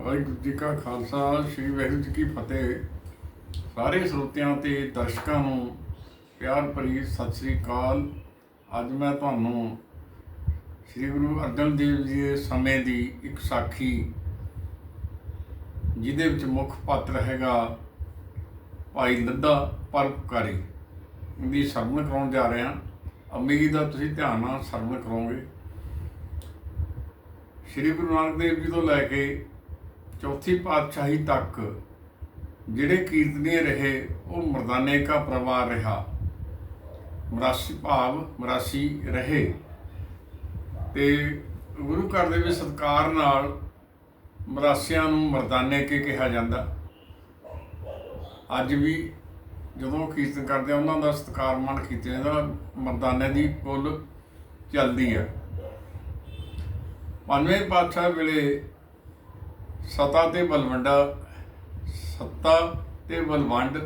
ਵਾਹਿਗੁਰੂ ਜੀ ਕਾ ਖਾਲਸਾ, ਸ੍ਰੀ ਵਾਹਿਗੁਰੂ ਜੀ ਕੀ ਫਤਿਹ। ਸਾਰੇ ਸਰੋਤਿਆਂ ਤੇ ਦਰਸ਼ਕਾਂ ਨੂੰ ਪਿਆਰ ਭਰੀ ਸਤਿ ਸ੍ਰੀ ਅਕਾਲ। ਅੱਜ ਮੈਂ ਤੁਹਾਨੂੰ ਸ੍ਰੀ ਗੁਰੂ ਅਰਜਨ ਦੇਵ ਜੀ ਦੇ ਸਮੇਂ ਦੀ ਇੱਕ ਸਾਖੀ, ਜਿਹਦੇ ਵਿੱਚ ਮੁੱਖ ਪਾਤਰ ਹੈਗਾ ਭਾਈ ਲੱਦਾ ਪਰਉਪਕਾਰੀ ਦੀ ਸਰਵਣ ਕਰਾਉਣ ਜਾ ਰਹੇ ਹਾਂ। ਉਮੀਦ ਆ ਤੁਸੀਂ ਧਿਆਨ ਨਾਲ ਸਰਵਣ ਕਰੋਗੇ। ਸ੍ਰੀ ਗੁਰੂ ਨਾਨਕ ਦੇਵ ਜੀ ਤੋਂ ਲੈ ਕੇ ਚੌਥੀ ਪਾਤਸ਼ਾਹੀ ਤੱਕ ਜਿਹੜੇ ਕੀਰਤਨੀ ਰਹੇ, ਉਹ ਮਰਦਾਨੇ ਕਾ ਪਰਿਵਾਰ ਰਿਹਾ। ਮਰਾਸੀ ਭਾਵ ਮਰਾਸੀ ਰਹੇ। ਤੇ ਗੁਰੂ ਘਰ ਦੇ ਵਿੱਚ ਸਤਕਾਰ ਨਾਲ ਮਰਾਸੀਆਂ ਨੂੰ ਮਰਦਾਨੇ ਕੇ ਕਿਹਾ ਜਾਂਦਾ। ਅੱਜ ਵੀ ਜਦੋਂ ਕੀਰਤਨ ਕਰਦੇ ਆ, ਉਹਨਾਂ ਦਾ ਸਤਕਾਰ ਮਾਣ ਕੀਤਾ ਜਾਂਦਾ ਮਰਦਾਨੇ ਦੀ ਪੁੱਲ ਚੱਲਦੀ ਆ। ਪੰਜਵੇਂ ਪਾਤਸ਼ਾਹ ਵੇਲੇ ਸਤਾ ਤੇ ਬਲਵੰਡਾ, ਸੱਤਾ ਤੇ ਬਲਵੰਡ,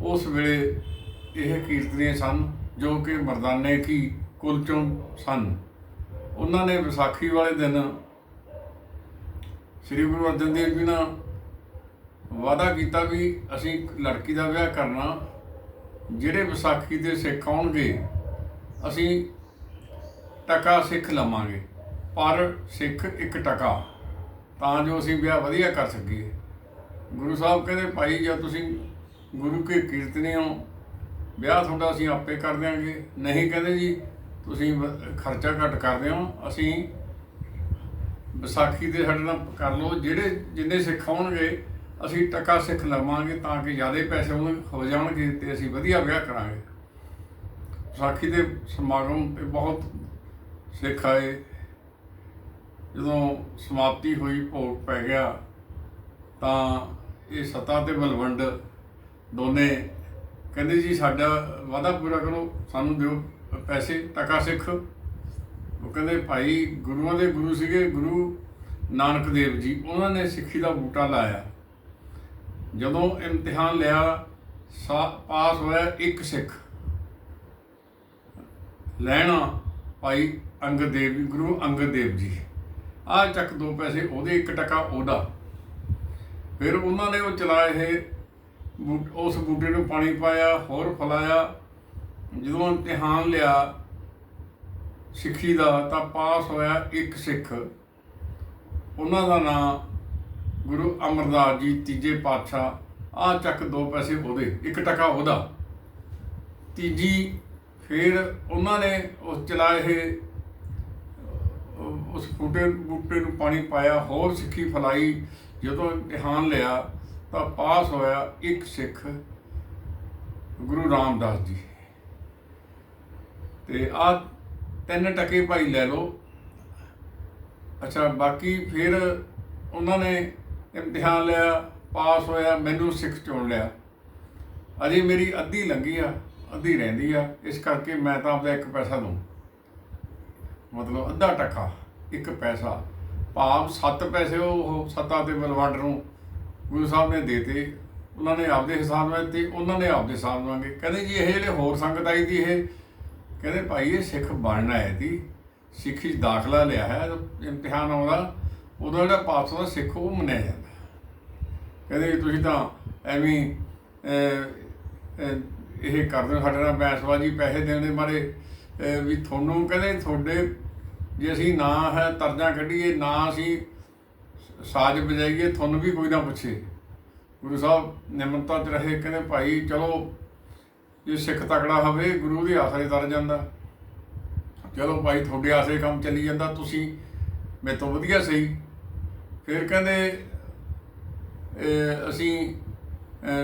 ਉਸ ਵੇਲੇ ਇਹ ਕੀਰਤਨੀਏ ਸਨ ਜੋ ਕਿ ਮਰਦਾਨੇ ਕੀ ਕੁਲ ਚੋਂ ਸਨ। ਉਹਨਾਂ ਨੇ ਵਿਸਾਖੀ ਵਾਲੇ ਦਿਨ ਸ੍ਰੀ ਗੁਰੂ ਅਰਜਨ ਦੇਵ ਜੀ ਨਾਲ ਵਾਅਦਾ ਕੀਤਾ ਵੀ ਅਸੀਂ ਲੜਕੀ ਦਾ ਵਿਆਹ ਕਰਨਾ, ਜਿਹੜੇ ਵਿਸਾਖੀ ਦੇ ਸਿੱਖ ਆਉਣਗੇ, ਅਸੀਂ ਟਕਾ ਸਿੱਖ ਲਵਾਂਗੇ, ਪਰ ਸਿੱਖ ਇੱਕ ਟਕਾ। ਤਾਂ ਜੋ ਅਸੀਂ ਵਿਆਹ ਵਧੀਆ ਕਰ ਸਕੀਏ। ਗੁਰੂ ਸਾਹਿਬ ਕਹਿੰਦੇ, ਭਾਈ, ਜੇ ਤੁਸੀਂ ਗੁਰੂ ਕੇ ਕੀਰਤਨੀ ਹੋ, ਵਿਆਹ ਤੁਹਾਡਾ ਅਸੀਂ ਆਪੇ ਕਰ ਦਿਆਂਗੇ। ਨਹੀਂ ਕਹਿੰਦੇ ਜੀ, ਤੁਸੀਂ ਖਰਚਾ ਘੱਟ ਕਰਦੇ ਹੋ, ਅਸੀਂ ਵਿਸਾਖੀ ਦੇ ਸਾਡੇ ਨਾਲ ਕਰ ਲਓ। ਜਿਹੜੇ, ਜਿੰਨੇ ਸਿੱਖ ਆਉਣਗੇ, ਅਸੀਂ ਟੱਕਾ ਸਿੱਖ ਲਵਾਂਗੇ ਤਾਂ ਕਿ ਜ਼ਿਆਦਾ ਪੈਸੇ ਉਹਨਾਂ ਹੋ ਜਾਣਗੇ ਤੇ ਅਸੀਂ ਵਧੀਆ ਵਿਆਹ ਕਰਾਂਗੇ। ਵਿਸਾਖੀ ਦੇ ਸਮਾਗਮ ਤੇ ਬਹੁਤ ਸਿੱਖ ਆਏ। ਜਦੋਂ ਸਮਾਪਤੀ ਹੋਈ, ਭੋਗ ਪੈ ਗਿਆ, ਤਾਂ ਇਹ ਸਤਾ ਤੇ ਬਲਵੰਡ ਦੋਨੇ ਕਹਿੰਦੇ ਜੀ, ਸਾਡਾ ਵਾਅਦਾ ਪੂਰਾ ਕਰੋ, ਸਾਨੂੰ ਦਿਓ ਪੈਸੇ ਟਕਾ ਸਿੱਖ। ਉਹ ਕਹਿੰਦੇ, ਭਾਈ, ਗੁਰੂਆਂ ਦੇ ਗੁਰੂ ਸੀਗੇ, ਗੁਰੂ ਨਾਨਕ ਦੇਵ ਜੀ, ਉਹਨਾਂ ਨੇ ਸਿੱਖੀ ਦਾ ਬੂਟਾ ਲਾਇਆ। ਜਦੋਂ ਇਮਤਿਹਾਨ ਲਿਆ, ਸਾ- ਪਾਸ ਹੋਇਆ ਇੱਕ ਸਿੱਖ। ਲੈਣਾ, ਭਾਈ, ਅੰਗਦ ਦੇਵ, ਗੁਰੂ ਅੰਗਦ ਦੇਵ ਜੀ। ਆ ਚੱਕ ਦੋ ਪੈਸੇ, ਉਹਦੇ ਇੱਕ ਟਕਾ ਉਹਦਾ। ਫਿਰ ਉਹਨਾਂ ਨੇ ਉਹ ਚਲਾਏ ਇਹ ਬੂ- ਉਸ ਬੂਟੇ ਨੂੰ ਪਾਣੀ ਪਾਇਆ, ਹੋਰ ਫਲਾਇਆ। ਜਦੋਂ ਇਮਤਿਹਾਨ ਲਿਆ ਸਿੱਖੀ ਦਾ, ਤਾਂ ਪਾਸ ਹੋਇਆ ਇੱਕ ਸਿੱਖ। ਉਹਨਾਂ ਦਾ ਨਾਮ ਗੁਰੂ ਅਮਰਦਾਸ ਜੀ, ਤੀਜੇ ਪਾਤਸ਼ਾਹ। ਆ ਚੱਕ ਦੋ ਪੈਸੇ ਉਹਦੇ, ਇੱਕ ਟਕਾ ਉਹਦਾ। ਤੀਜੀ, ਫਿਰ ਉਹਨਾਂ ਨੇ ਉਸ ਚਲਾਏ ਇਹ ਉਸ ਬੂਟੇ ਬੂਟੇ ਨੂੰ ਪਾਣੀ ਪਾਇਆ, ਹੋਰ ਸਿੱਖੀ ਫਲਾਈ ਜਦੋਂ ਇਮਤਿਹਾਨ ਲਿਆ ਤਾਂ ਪਾਸ ਹੋਇਆ ਇੱਕ ਸਿੱਖ ਗੁਰੂ ਰਾਮਦਾਸ ਜੀ। ਤੇ ਆ ਤਿੰਨ ਟਕੇ ਭਾਈ ਲੈ ਲਓ। ਅੱਛਾ, ਬਾਕੀ ਫਿਰ ਉਹਨਾਂ ਨੇ ਇਮਤਿਹਾਨ ਲਿਆ, ਪਾਸ ਹੋਇਆ, ਮੈਨੂੰ ਸਿੱਖ ਚੁਣ ਲਿਆ। ਅਜੇ ਮੇਰੀ ਅੱਧੀ ਲੰਗੀ ਆ, ਅੱਧੀ ਰਹਿੰਦੀ ਆ, ਇਸ ਕਰਕੇ ਮੈਂ ਤਾਂ ਆਪਦਾ ਇੱਕ ਪੈਸਾ ਦੂੰ ਮਤਲਬ ਅੱਧਾ ਟੱਕਾ, ਇੱਕ ਪੈਸਾ। ਭਾਵ ਸੱਤ ਪੈਸੇ ਉਹ ਸੱਤਾ ਤੇ ਬਲਵੰਡ ਨੂੰ ਗੁਰੂ ਸਾਹਿਬ ਨੇ ਦੇਤੇ। ਉਹਨਾਂ ਨੇ ਆਪਦੇ ਹਿਸਾਬ ਨਾਲ ਦਿੱਤੇ, ਉਹਨਾਂ ਨੇ ਆਪਦੇ ਹਿਸਾਬ ਨਾਲ ਮੰਗੇ ਕਹਿੰਦੇ ਜੀ ਇਹ ਜਿਹੜੇ ਹੋਰ ਸੰਗਤ ਆਈ ਦੀ ਇਹ, ਕਹਿੰਦੇ ਭਾਈ ਇਹ ਸਿੱਖ ਬਣਨਾ ਹੈ ਦੀ ਸਿੱਖੀ 'ਚ ਦਾਖਲਾ ਲਿਆ ਹੈ, ਇਮਤਿਹਾਨ ਆਉਂਦਾ, ਉਦੋਂ ਜਿਹੜਾ ਪਾਸ ਹੁੰਦਾ ਸਿੱਖ ਉਹ ਮੰਨਿਆ ਜਾਂਦਾ। ਕਹਿੰਦੇ ਜੀ ਤੁਸੀਂ ਤਾਂ ਐਵੇਂ ਇਹ ਕਰਦੇ ਹੋ, ਸਾਡੇ ਨਾਲ ਬੈਸਬਾਜੀ ਪੈਸੇ ਦੇਣ ਦੇ ਮਾਰੇ। ਵੀ ਤੁਹਾਨੂੰ ਕਹਿੰਦੇ ਤੁਹਾਡੇ ਜੇ ਅਸੀਂ ਨਾ ਹੈ ਤਰਜਾ ਕੱਢੀਏ, ਨਾ ਅਸੀਂ ਸਾਜ਼ ਵਜਾਈਏ, ਤੁਹਾਨੂੰ ਵੀ ਕੋਈ ਨਾ ਪੁੱਛੇ। ਗੁਰੂ ਸਾਹਿਬ ਨਿਮਰਤਾ ਚ ਰਹੇ, ਕਹਿੰਦੇ ਭਾਈ ਚਲੋ, ਜੇ ਸਿੱਖ ਤਕੜਾ ਹੋਵੇ, ਗੁਰੂ ਦੇ ਆਸਰੇ ਤਰ ਜਾਂਦਾ। ਚਲੋ ਭਾਈ ਤੁਹਾਡੇ ਆਸਰੇ ਕੰਮ ਚੱਲੀ ਜਾਂਦਾ, ਤੁਸੀਂ ਮੇਰੇ ਤੋਂ ਵਧੀਆ ਸਹੀ। ਫਿਰ ਕਹਿੰਦੇ ਅਸੀਂ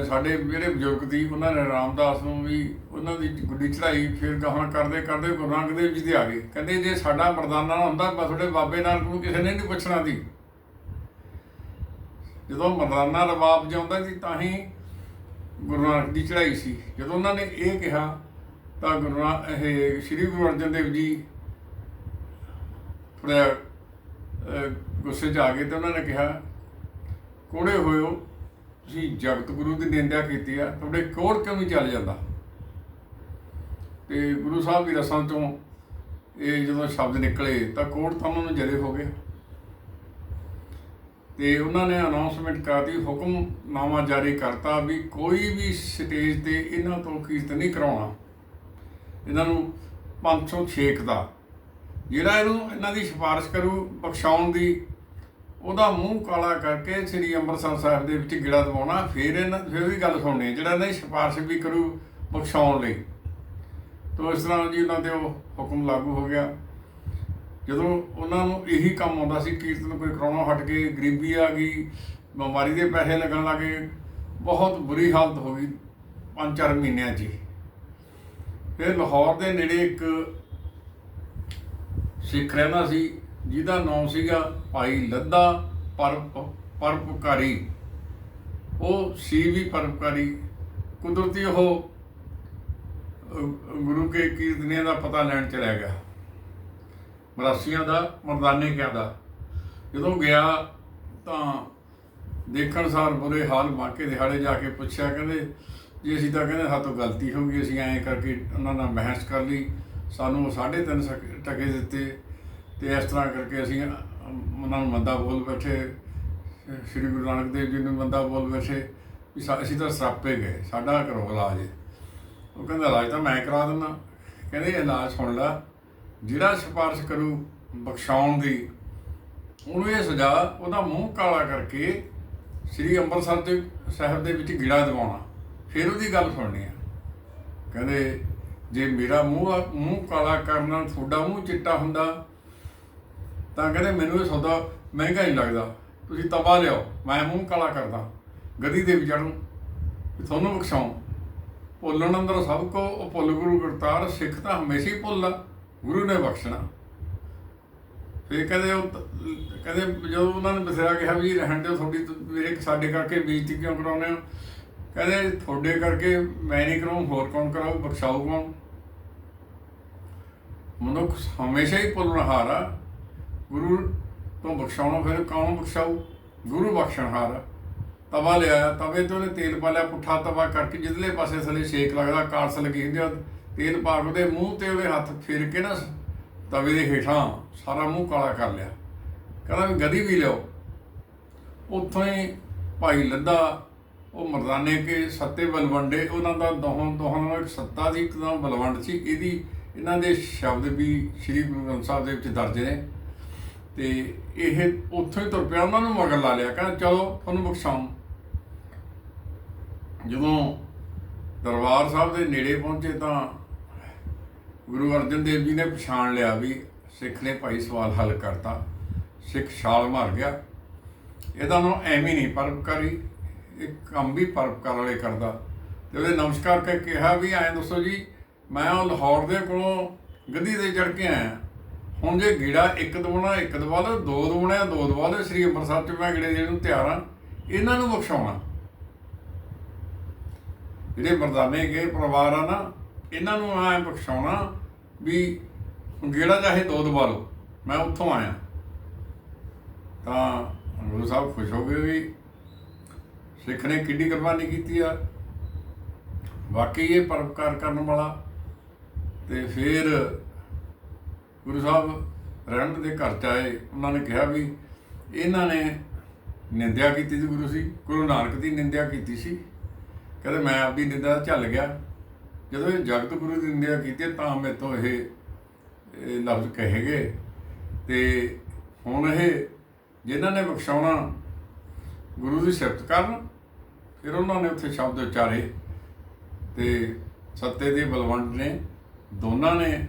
ਸਾਡੇ ਜਿਹੜੇ ਬਜ਼ੁਰਗ ਸੀ ਉਹਨਾਂ ਨੇ ਰਾਮਦਾਸ ਨੂੰ ਵੀ ਉਹਨਾਂ ਦੀ ਗੁੱਡੀ ਚੜਾਈ ਫਿਰ ਗਾਹਾਂ ਕਰਦੇ ਕਰਦੇ ਗੁਰੂ ਨਾਨਕ ਦੇਵ ਜੀ ਦੇ ਆ ਗਏ। ਕਹਿੰਦੇ ਜੇ ਸਾਡਾ ਮਰਦਾਨਾ ਨਾ ਹੁੰਦਾ, ਬਸ ਤੁਹਾਡੇ ਬਾਬੇ ਨਾਨਕ ਨੂੰ ਕਿਸੇ ਨੇ ਨਹੀਂ ਪੁੱਛਣਾ ਸੀ। ਜਦੋਂ ਮਰਦਾਨਾ ਰਵਾਬ ਜਿਉਂਦਾ ਸੀ, ਤਾਂ ਹੀ ਗੁਰੂ ਨਾਨਕ ਦੀ ਚੜਾਈ ਸੀ। ਜਦੋਂ ਉਹਨਾਂ ਨੇ ਇਹ ਕਿਹਾ, ਤਾਂ ਗੁਰੂ ਇਹ ਸ੍ਰੀ ਗੁਰੂ ਅਰਜਨ ਦੇਵ ਜੀ ਥੋੜ੍ਹਾ ਗੁੱਸੇ 'ਚ ਆ ਗਏ ਤੇ ਉਹਨਾਂ ਨੇ ਕਿਹਾ, ਕੋੜੇ ਹੋਇਓ ਤੁਸੀਂ ਜਗਤ ਗੁਰੂ ਦੀ ਨਿੰਦਿਆ ਕੀਤੀ ਆ ਤੁਹਾਡੇ ਕੋੜ ਕਿਉਂ ਨਹੀਂ ਚੱਲ ਜਾਂਦਾ? ਤੇ ਗੁਰੂ ਸਾਹਿਬ ਦੀ ਰਸਾਂ ਤੋਂ ਇਹ ਜਦੋਂ ਸ਼ਬਦ ਨਿਕਲੇ, ਤਾਂ ਕੋੜ ਤਾਂ ਉਹਨਾਂ ਨੂੰ ਜਦੇ ਹੋ ਗਏ। ਤੇ ਉਹਨਾਂ ਨੇ ਅਨਾਉਂਸਮੈਂਟ ਕਰਤੀ ਹੁਕਮਨਾਮਾ ਜਾਰੀ ਕਰਤਾ ਵੀ ਕੋਈ ਵੀ ਸਟੇਜ ਤੇ ਇਹਨਾਂ ਤੋਂ ਕੀਰਤਨ ਨਹੀਂ ਕਰਾਉਣਾ। ਇਹਨਾਂ ਨੂੰ 506 ਦਾ। ਜਿਹੜਾ ਇਹਨੂੰ, ਇਹਨਾਂ ਦੀ ਸਿਫਾਰਿਸ਼ ਕਰੂ, ਬਖਸ਼ਾਉਣ ਦੀ ਉਹਦਾ ਮੂੰਹ ਕਾਲਾ ਕਰਕੇ ਸ੍ਰੀ ਅੰਮ੍ਰਿਤਸਰ ਸਾਹਿਬ ਦੇ ਵਿੱਚ ਗਿੜਾ ਦਵਾਉਣਾ ਫਿਰ ਇਹਨਾਂ, ਫਿਰ ਵੀ ਗੱਲ ਸੁਣਨੀ, ਜਿਹੜਾ ਇਹਨਾਂ ਦੀ ਸਿਫਾਰਿਸ਼ ਵੀ ਕਰੂ ਬਖਸ਼ਾਉਣ ਲਈ। ਤੋ ਇਸ ਤਰ੍ਹਾਂ ਜੀ ਉਹਨਾਂ ਤੇ ਉਹ ਹੁਕਮ ਲਾਗੂ ਹੋ ਗਿਆ। ਜਦੋਂ ਉਹਨਾਂ ਨੂੰ ਇਹੀ ਕੰਮ ਆਉਂਦਾ ਸੀ, ਕੀਰਤਨ ਕੋਈ ਕਰਾਉਣਾ, ਹਟ ਕੇ ਗਰੀਬੀ ਆ ਗਈ, ਬਿਮਾਰੀ ਦੇ ਪੈਸੇ ਲੱਗਣ ਲੱਗੇ ਬਹੁਤ ਬੁਰੀ ਹਾਲਤ ਹੋ ਗਈ ਪੰਜ ਚਾਰ ਮਹੀਨਿਆਂ 'ਚ ਹੀ। ਫਿਰ ਲਾਹੌਰ ਦੇ ਨੇੜੇ ਇੱਕ ਸਿੱਖ ਰਹਿੰਦਾ ਸੀ ਜਿਹਦਾ ਨਾਮ ਸੀਗਾ ਭਾਈ ਲੱਦਾ ਪਰਪ ਪਰਪਕਾਰੀ। ਉਹ ਸੀ ਵੀ ਪਰਪਕਾਰੀ। ਕੁਦਰਤੀ ਉਹ ਗੁਰੂ ਕੇ ਕੀਰਤਨੀਆਂ ਦਾ ਪਤਾ ਲੈਣ ਚਲਿਆ ਗਿਆ। ਮਰਾਸੀਆਂ ਦਾ ਮਰਦਾਨੇ ਕਿਆ ਦਾ। ਜਦੋਂ ਗਿਆ ਤਾਂ ਦੇਖਣ ਸਾਰ ਬੁਰੇ ਹਾਲ ਮਾਕੇ ਦਿਹਾੜੇ ਜਾ ਕੇ ਪੁੱਛਿਆ, ਕਹਿੰਦੇ, ਜੀ ਅਸੀਂ ਤਾਂ ਕਹਿੰਦੇ ਸਾਤੋਂ ਗਲਤੀ ਹੋ ਗਈ, ਅਸੀਂ ਐਂ ਕਰਕੇ ਉਹਨਾਂ ਨਾਲ ਬਹਿਸ ਕਰ ਲਈ। ਸਾਨੂੰ 3.5 ਟਕੇ ਦਿੱਤੇ। ਤੇ ਇਸ ਤਰ੍ਹਾਂ ਕਰਕੇ ਅਸੀਂ ਉਹਨਾਂ ਨੂੰ ਮੰਦਾ ਬੋਲ ਬੈਠੇ, ਸ੍ਰੀ ਗੁਰੂ ਨਾਨਕ ਦੇਵ ਜੀ ਨੂੰ ਮੰਦਾ ਬੋਲ ਬੈਠੇ, ਵੀ ਸਾ- ਅਸੀਂ ਤਾਂ ਸਰਾਪੇ ਗਏ, ਸਾਡਾ ਕਰੋ ਇਲਾਜ ਉਹ ਕਹਿੰਦਾ ਇਲਾਜ ਤਾਂ ਮੈਂ ਕਰਾ ਦਿੰਦਾ। ਕਹਿੰਦੇ ਇਲਾਜ ਸੁਣ ਲੈ, ਜਿਹੜਾ ਸਿਫਾਰਿਸ਼ ਕਰੂ ਬਖਸ਼ਾਉਣ ਦੀ, ਉਹਨੂੰ ਇਹ ਸਜ਼ਾ, ਉਹਦਾ ਮੂੰਹ ਕਾਲਾ ਕਰਕੇ ਸ੍ਰੀ ਅੰਮ੍ਰਿਤਸਰ ਦੇ ਸਾਹਿਬ ਦੇ ਵਿੱਚ ਗਿੜਾ ਦਿਵਾਉਣਾ, ਫਿਰ ਉਹਦੀ ਗੱਲ ਸੁਣਨੀ ਆ। ਕਹਿੰਦੇ, ਜੇ ਮੇਰਾ ਮੂੰਹ ਮੂੰਹ ਕਾਲਾ ਕਰਨ ਨਾਲ ਤੁਹਾਡਾ ਮੂੰਹ ਚਿੱਟਾ ਹੁੰਦਾ ਤਾਂ ਕਹਿੰਦੇ ਮੈਨੂੰ ਇਹ ਸੌਦਾ ਮਹਿੰਗਾ ਨਹੀਂ ਲੱਗਦਾ। ਤੁਸੀਂ ਤਵਾ ਲਿਆਓ, ਮੈਂ ਮੂੰਹ ਕਾਲਾ ਕਰਦਾ। ਗਦੀ ਦੇ ਵਿੱਚ ਚੜੂੰ ਤੁਹਾਨੂੰ ਬਖਸ਼ਾਉਂ। ਭੁੱਲਣ ਅੰਦਰ ਸਭ ਕੋ, ਉਹ ਭੁੱਲ ਗੁਰੂ ਕਰਤਾਰ, ਸਿੱਖ ਤਾਂ ਹਮੇਸ਼ਾ ਹੀ ਭੁੱਲਾ ਗੁਰੂ ਨੇ ਬਖਸ਼ਣਾ। ਫਿਰ ਕਹਿੰਦੇ ਉਹ ਤ- ਕਹਿੰਦੇ ਜਦੋਂ ਉਹਨਾਂ ਨੇ ਬਥੇਰਾ ਕਿਹਾ ਵੀ ਰਹਿਣ ਦਿਓ ਤੁਹਾਡੀ ਮੇਰੇ ਸਾਡੇ ਕਰਕੇ ਬੇਇੱਜ਼ਤੀ ਕਿਉਂ ਕਰਾਉਂਦੇ ਹੋ? ਕਹਿੰਦੇ ਤੁਹਾਡੇ ਕਰਕੇ ਮੈਂ ਨਹੀਂ ਕਰਾਉਂ, ਹੋਰ ਕੌਣ ਕਰਾਊ, ਬਖਸ਼ਾਊ ਕੌਣ? ਮਨੁੱਖ ਹਮੇਸ਼ਾ ਹੀ ਭੁੱਲਣਹਾਰ ਆ। ਗੁਰੂ ਤੋਂ ਬਖਸ਼ਾਉਣਾ ਫਿਰ ਕੌਣ ਬਖਸ਼ਾਊ? ਗੁਰੂ ਬਖਸ਼ਣਹਾਰ ਤਵਾ ਲਿਆ ਤਵੇ ਤੇ ਉਹਨੇ ਤੇਲ ਪਾ ਲਿਆ, ਪੁੱਠਾ ਤਵਾ ਕਰਕੇ ਜਿੱਧਲੇ ਪਾਸੇ ਥੱਲੇ ਸੇਕ ਲੱਗਦਾ, ਕਾਰਸ ਲੱਗੀ ਹੁੰਦੀ ਆ, ਤੇਲ ਪਾ ਕੇ ਉਹਦੇ ਮੂੰਹ ਤੇ ਉਹਦੇ ਹੱਥ ਫੇਰ ਕੇ ਨਾ ਤਵੇ ਦੇ ਹੇਠਾਂ ਸਾਰਾ ਮੂੰਹ ਕਾਲਾ ਕਰ ਲਿਆ। ਕਹਿੰਦਾ ਵੀ ਗਦੀ ਵੀ ਲਿਓ ਉੱਥੋਂ ਹੀ ਭਾਈ ਲੱਦਾ, ਉਹ ਮਰਦਾਨੇ ਕੇ ਸੱਤੇ ਬਲਵੰਡੇ, ਉਹਨਾਂ ਦਾ ਦੋਹਾਂ ਦੋਹਾਂ ਨਾਲ ਇੱਕ ਸੱਤਾ ਦੀ ਇੱਕ ਦਾ ਬਲਵੰਡ ਸੀ। ਇਹਦੀ, ਇਹਨਾਂ ਦੇ ਸ਼ਬਦ ਵੀ ਸ੍ਰੀ ਗੁਰੂ ਗ੍ਰੰਥ ਸਾਹਿਬ ਦੇ ਵਿੱਚ ਦਰਜ ਨੇ। ਤੇ ਇਹ ਉੱਥੋਂ ਹੀ ਤੁਰ ਪਿਆ, ਉਹਨਾਂ ਨੂੰ ਮਗਰ ਲਾ ਲਿਆ, ਕਹਿੰਦਾ, ਚਲੋ, ਤੁਹਾਨੂੰ ਬਖਸ਼ਾਉਂ ਜਦੋਂ ਦਰਬਾਰ ਸਾਹਿਬ ਦੇ ਨੇੜੇ ਪਹੁੰਚੇ ਤਾਂ ਗੁਰੂ ਅਰਜਨ ਦੇਵ ਜੀ ਨੇ ਪਛਾਣ ਲਿਆ ਵੀ ਸਿੱਖ ਨੇ ਭਾਈ ਸਵਾਲ ਹੱਲ ਕਰਤਾ। ਸਿੱਖ ਛਾਲ ਮਾਰ ਗਿਆ। ਇਹਦਾ ਨਾਮ ਐਵੇਂ ਨਹੀਂ ਪਰਪਕਾਰੀ ਇਹ ਕੰਮ ਵੀ ਪਰਪਕਾਰ ਵਾਲੇ ਕਰਦਾ। ਤੇ ਉਹਦੇ ਨਮਸਕਾਰ ਕਰਕੇ ਕਿਹਾ ਵੀ, ਐਂ ਦੱਸੋ ਜੀ, ਮੈਂ ਉਹ ਲਾਹੌਰ ਦੇ ਕੋਲੋਂ ਗੱਦੀ ਤੇ ਚੜ ਕੇ ਆਇਆ। ਹੁਣ ਜੇ ਗੇੜਾ ਇੱਕ ਦਵਾਉਣਾ ਇੱਕ ਦਵਾ ਲਓ, ਦੋ ਦਵਾਉਣਾ ਦੋ ਦਵਾ ਲਓ, ਸ੍ਰੀ ਅੰਮ੍ਰਿਤਸਰ ਚ ਮੈਂ ਗੇੜੇ ਦੇਣ ਨੂੰ ਤਿਆਰ ਹਾਂ। ਇਹਨਾਂ ਨੂੰ ਬਖਸ਼ਾਉਣਾ। ਜਿਹੜੇ ਮਰਦਾਨੇ ਗਏ ਪਰਿਵਾਰ ਆ ਨਾ, ਇਹਨਾਂ ਨੂੰ ਐ ਬਖਸ਼ਾਉਣਾ ਵੀ ਗੇੜਾ ਚਾਹੇ ਦੋ ਦਵਾ ਲਓ, ਮੈਂ ਉੱਥੋਂ ਆਇਆ। ਤਾਂ ਗੁਰੂ ਸਾਹਿਬ ਖੁਸ਼ ਹੋ ਗਏ ਵੀ ਸਿੱਖ ਨੇ ਕਿੱਡੀ ਕੁਰਬਾਨੀ ਕੀਤੀ ਆ। ਵਾਕਈ ਇਹ ਪਰਉਪਕਾਰ ਕਰਨ ਵਾਲਾ ਤੇ ਫਿਰ ਗੁਰੂ ਸਾਹਿਬ ਰਹਿਣ ਦੇ ਘਰ ਚ ਆਏ, ਉਹਨਾਂ ਨੇ ਕਿਹਾ ਵੀ ਇਹਨਾਂ ਨੇ ਨਿੰਦਿਆ ਕੀਤੀ ਸੀ ਗੁਰੂ ਸੀ, ਗੁਰੂ ਨਾਨਕ ਦੀ ਨਿੰਦਿਆ ਕੀਤੀ ਸੀ। ਕਹਿੰਦੇ ਮੈਂ ਆਪਦੀ ਨਿੰਦਾ ਝੱਲ ਗਿਆ। ਜਦੋਂ ਇਹ ਜਗਤ ਗੁਰੂ ਦੀ ਨਿੰਦਿਆ ਕੀਤੀ ਤਾਂ ਮੇਰੇ ਤੋਂ ਇਹ ਇਹ ਲਫ਼ਜ਼ ਕਹੇ ਗਏ। ਤੇ ਹੁਣ ਇਹ ਜਿਨ੍ਹਾਂ ਨੇ ਬਖਸ਼ਾਉਣਾ ਗੁਰੂ ਦੀ ਸਿਫਤ ਕਰਨ, ਫਿਰ ਉਹਨਾਂ ਨੇ ਉੱਥੇ ਸ਼ਬਦ ਉਚਾਰੇ। ਤੇ ਸੱਤੇ ਦੇ ਬਲਵੰਡ ਨੇ, ਦੋਨਾਂ ਨੇ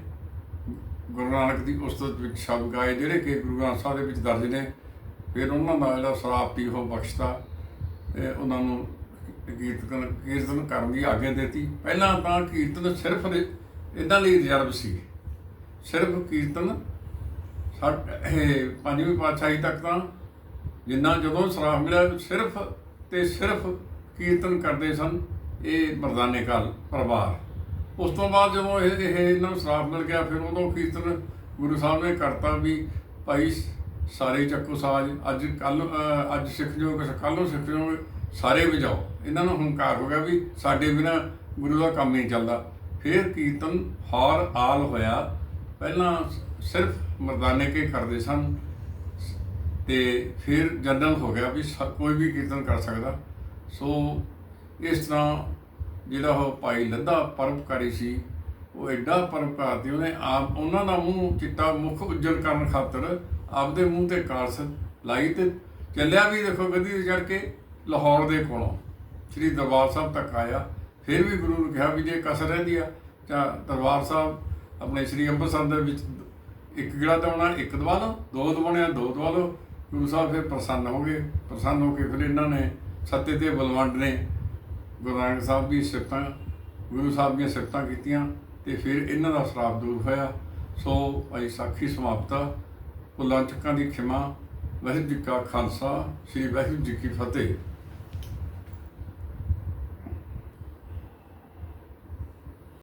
ਗੁਰੂ ਨਾਨਕ ਦੀ ਉਸਤਤ ਵਿੱਚ ਸ਼ਬਦ ਗਾਏ, ਜਿਹੜੇ ਕਿ ਗੁਰੂ ਗ੍ਰੰਥ ਸਾਹਿਬ ਦੇ ਵਿੱਚ ਦਰਜ ਨੇ। ਫਿਰ ਉਹਨਾਂ ਦਾ ਜਿਹੜਾ ਸ਼ਰਾਪ ਪੀ ਉਹ ਬਖਸ਼ਤਾ ਤੇ ਉਹਨਾਂ ਨੂੰ ਕੀਰਤਨ ਕੀਰਤਨ ਕਰਨ ਦੀ ਆਗਿਆ ਦਿੱਤੀ। ਪਹਿਲਾਂ ਤਾਂ ਕੀਰਤਨ ਸਿਰਫ ਇਦਾਂ ਲਈ ਰਿਜ਼ਰਵ ਸੀ। ਸਿਰਫ ਕੀਰਤਨ ਸਾਡੇ ਇਹ ਪੰਜਵੀਂ ਪਾਤਸ਼ਾਹੀ ਤੱਕ ਤਾਂ ਜਿੰਨਾ ਜਦੋਂ ਸਰਾਪ ਮਿਲਿਆ, ਸਿਰਫ ਤੇ ਸਿਰਫ ਕੀਰਤਨ ਕਰਦੇ ਸਨ। ਇਹ ਮਰਦਾਨੇ ਕਾਲ, ਪਰਿਵਾਰ। ਉਸ ਤੋਂ ਬਾਅਦ ਜਦੋਂ ਇਹ ਇਹ ਇਹਨਾਂ ਨੂੰ ਸਰਾਫ ਮਿਲ ਗਿਆ, ਫਿਰ ਉਦੋਂ ਕੀਰਤਨ ਗੁਰੂ ਸਾਹਿਬ ਨੇ ਕਰਤਾ ਵੀ ਭਾਈ ਸਾਰੇ ਚੱਕੋ ਸਾਜ, ਅੱਜ ਕੱਲ ਅੱਜ ਸਿੱਖ ਜੋ ਕੱਲ ਨੂੰ ਸਿੱਖ ਜੋ ਸਾਰੇ ਵਜਾਓ। ਇਹਨਾਂ ਨੂੰ ਹੰਕਾਰ ਹੋ ਗਿਆ ਵੀ ਸਾਡੇ ਬਿਨਾ ਗੁਰੂ ਦਾ ਕੰਮ ਨਹੀਂ ਚੱਲਦਾ। ਫਿਰ ਕੀਰਤਨ ਹੌਰ ਆਲ ਹੋਇਆ। ਪਹਿਲਾਂ ਸਿਰਫ ਮਰਦਾਨੇ ਕੇ ਕਰਦੇ ਸਨ। ਤੇ ਫਿਰ ਜਨਰਲ ਹੋ ਗਿਆ ਵੀ ਸ- ਕੋਈ ਵੀ ਕੀਰਤਨ ਕਰ ਸਕਦਾ। ਸੋ ਇਸ ਤਰ੍ਹਾਂ ਜਿਹੜਾ ਉਹ ਭਾਈ ਲੱਧਾ ਪਰਉਪਕਾਰੀ ਸੀ, ਉਹ ਐਡਾ ਪਰਉਪਕਾਰ ਸੀ, ਉਹਨੇ ਆਪ, ਉਹਨਾਂ ਦਾ ਮੂੰਹ ਚਿੱਟਾ ਮੁਖ ਉਜਲ ਕਰਨ ਖਾਤਰ ਆਪਦੇ ਮੂੰਹ ਤੇ ਕਾਲਸ ਲਾਈ ਤੇ ਚੱਲਿਆ ਵੀ ਦੇਖੋ ਗੱਦੀ ਤੇ ਚੜ ਕੇ ਲਾਹੌਰ ਦੇ ਕੋਲੋਂ। ਸ੍ਰੀ ਦਰਬਾਰ ਸਾਹਿਬ ਤੱਕ ਆਇਆ। ਫਿਰ ਵੀ ਗੁਰੂ ਨੂੰ ਕਿਹਾ ਵੀ ਜੇ ਕਸਰ ਰਹਿੰਦੀ ਆ, ਤਾਂ ਦਰਬਾਰ ਸਾਹਿਬ ਆਪਣੇ ਸ੍ਰੀ ਅੰਮ੍ਰਿਤਸਰ ਦੇ ਵਿੱਚ ਇੱਕ ਗਿਲਾ ਦਵਾਉਣਾ ਇੱਕ ਦਵਾ ਲਓ, ਦੋ ਦਵਾਉਣੇ ਦੋ ਦਵਾ ਲਓ। ਗੁਰੂ ਸਾਹਿਬ ਫਿਰ ਪ੍ਰਸੰਨ ਹੋ ਗਏ। ਪ੍ਰਸੰਨ ਹੋ ਕੇ ਫਿਰ ਇਹਨਾਂ ਨੇ ਸੱਤੇ ਤੇ ਬਲਵੰਡ ਨੇ ਗੁਰੂ ਨਾਨਕ ਸਾਹਿਬ ਦੀ ਸਿਫਤਾਂ, ਗੁਰੂ ਸਾਹਿਬ ਦੀਆਂ ਸਿਫਤਾਂ ਕੀਤੀਆਂ ਤੇ ਫਿਰ ਇਹਨਾਂ ਦਾ ਸ਼ਰਾਪ ਦੂਰ ਹੋਇਆ। ਸੋ ਭਾਈ ਸਾਖੀ ਸਮਾਪਤਾ ਭੁੱਲਾਂ ਚੱਕਾਂ ਦੀ ਖਿਮਾ। ਵਾਹਿਗੁਰੂ ਜੀ ਕਾ ਖਾਲਸਾ, ਸ੍ਰੀ ਵਾਹਿਗੁਰੂ ਜੀ ਕੀ ਫਤਿਹ।